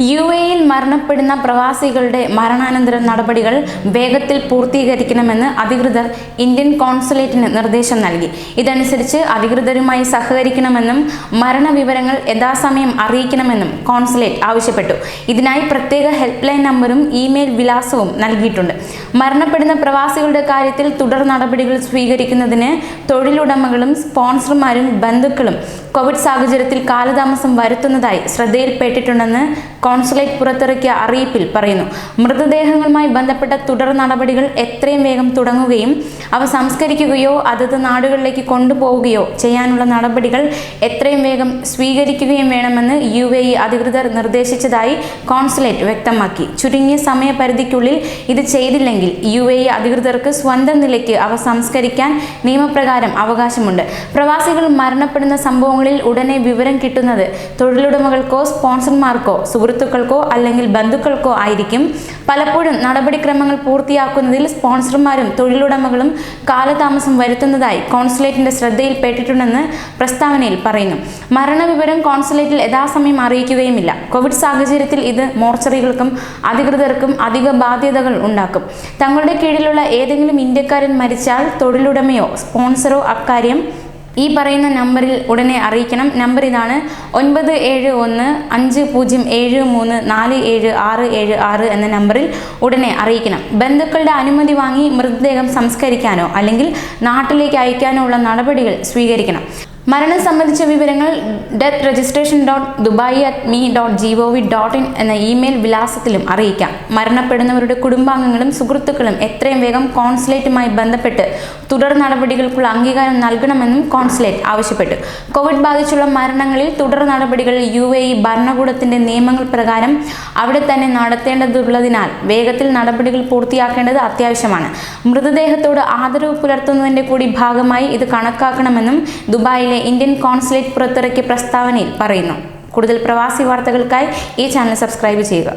U എയിൽ മരണപ്പെടുന്ന പ്രവാസികളുടെ മരണാനന്തര നടപടികൾ വേഗത്തിൽ പൂർത്തീകരിക്കണമെന്ന് അധികൃതർ ഇന്ത്യൻ കോൺസുലേറ്റിന് നിർദ്ദേശം നൽകി. ഇതനുസരിച്ച് അധികൃതരുമായി സഹകരിക്കണമെന്നും മരണവിവരങ്ങൾ യഥാസമയം അറിയിക്കണമെന്നും കോൺസുലേറ്റ് ആവശ്യപ്പെട്ടു. ഇതിനായി പ്രത്യേക ഹെൽപ്പ് ലൈൻ നമ്പറും ഇമെയിൽ വിലാസവും നൽകിയിട്ടുണ്ട്. മരണപ്പെടുന്ന പ്രവാസികളുടെ കാര്യത്തിൽ തുടർ നടപടികൾ സ്വീകരിക്കുന്നതിന് തൊഴിലുടമകളും സ്പോൺസർമാരും ബന്ധുക്കളും കോവിഡ് സാഹചര്യത്തിൽ കാലതാമസം വരുത്തുന്നതായി ശ്രദ്ധയിൽപ്പെട്ടിട്ടുണ്ടെന്ന് കോൺസുലേറ്റ് പുറത്തിറക്കിയ അറിയിപ്പിൽ പറയുന്നു. മൃതദേഹങ്ങളുമായി ബന്ധപ്പെട്ട തുടർ നടപടികൾ എത്രയും വേഗം തുടങ്ങുകയും അവ സംസ്കരിക്കുകയോ അതത് നാടുകളിലേക്ക് കൊണ്ടുപോവുകയോ ചെയ്യാനുള്ള നടപടികൾ എത്രയും വേഗം സ്വീകരിക്കുകയും വേണമെന്ന് യു എ ഇ അധികൃതർ നിർദ്ദേശിച്ചതായി കോൺസുലേറ്റ് വ്യക്തമാക്കി. ചുരുങ്ങിയ സമയപരിധിക്കുള്ളിൽ ഇത് ചെയ്തില്ലെങ്കിൽ യു എ ഇ അധികൃതർക്ക് സ്വന്തം നിലയ്ക്ക് അവ സംസ്കരിക്കാൻ നിയമപ്രകാരം അവകാശമുണ്ട്. പ്രവാസികൾ മരണപ്പെടുന്ന സംഭവങ്ങളിൽ ഉടനെ വിവരം കിട്ടുന്നത് തൊഴിലുടമകൾക്കോ സ്പോൺസർമാർക്കോ സുഹൃത്തുക്കൾക്കോ അല്ലെങ്കിൽ ബന്ധുക്കൾക്കോ ആയിരിക്കും. പലപ്പോഴും നടപടിക്രമങ്ങൾ പൂർത്തിയാക്കുന്നതിൽ സ്പോൺസർമാരും തൊഴിലുടമകളും കാലതാമസം വരുത്തുന്നതായി കോൺസുലേറ്റിന്റെ ശ്രദ്ധയിൽപ്പെട്ടിട്ടുണ്ടെന്ന് പ്രസ്താവനയിൽ പറയുന്നു. മരണവിവരം കോൺസുലേറ്റിൽ യഥാസമയം അറിയിക്കുകയുമില്ല. കോവിഡ് സാഹചര്യത്തിൽ ഇത് മോർച്ചറികൾക്കും അധികൃതർക്കും അധിക ബാധ്യതകൾ ഉണ്ടാക്കും. തങ്ങളുടെ കീഴിലുള്ള ഏതെങ്കിലും ഇന്ത്യക്കാരൻ മരിച്ചാൽ തൊഴിലുടമയോ സ്പോൺസറോ അക്കാര്യം ഈ പറയുന്ന നമ്പറിൽ ഉടനെ അറിയിക്കണം. നമ്പർ ഇതാണ് ഒൻപത് ഏഴ് ഒന്ന് അഞ്ച് പൂജ്യം ഏഴ് മൂന്ന് നാല് ഏഴ് ആറ് ഏഴ് ആറ് എന്ന നമ്പറിൽ ഉടനെ അറിയിക്കണം. ബന്ധുക്കളുടെ അനുമതി വാങ്ങി മൃതദേഹം സംസ്കരിക്കാനോ അല്ലെങ്കിൽ നാട്ടിലേക്ക് അയക്കാനോ ഉള്ള നടപടികൾ സ്വീകരിക്കണം. മരണം സംബന്ധിച്ച വിവരങ്ങൾ death registration dot Dubai at me dot G O V dot in എന്ന ഇമെയിൽ വിലാസത്തിലും അറിയിക്കാം. മരണപ്പെടുന്നവരുടെ കുടുംബാംഗങ്ങളും സുഹൃത്തുക്കളും എത്രയും വേഗം കോൺസുലേറ്റുമായി ബന്ധപ്പെട്ട് തുടർ നടപടികൾക്കുള്ള അംഗീകാരം നൽകണമെന്നും കോൺസുലേറ്റ് ആവശ്യപ്പെട്ടു. കോവിഡ് ബാധിച്ചുള്ള മരണങ്ങളിൽ തുടർ നടപടികൾ യു എ ഇ ഭരണകൂടത്തിന്റെ നിയമങ്ങൾ പ്രകാരം അവിടെ തന്നെ നടത്തേണ്ടതുള്ളതിനാൽ വേഗത്തിൽ നടപടികൾ പൂർത്തിയാക്കേണ്ടത് അത്യാവശ്യമാണ്. മൃതദേഹത്തോട് ആദരവ് പുലർത്തുന്നതിന്റെ കൂടി ഭാഗമായി ഇത് കണക്കാക്കണമെന്നും ദുബായിലെ ഇന്ത്യൻ കോൺസുലേറ്റ് പുറത്തിറക്കിയ പ്രസ്താവനയിൽ പറയുന്നു. കൂടുതൽ പ്രവാസി വാർത്തകൾക്കായി ഈ ചാനൽ സബ്സ്ക്രൈബ് ചെയ്യുക.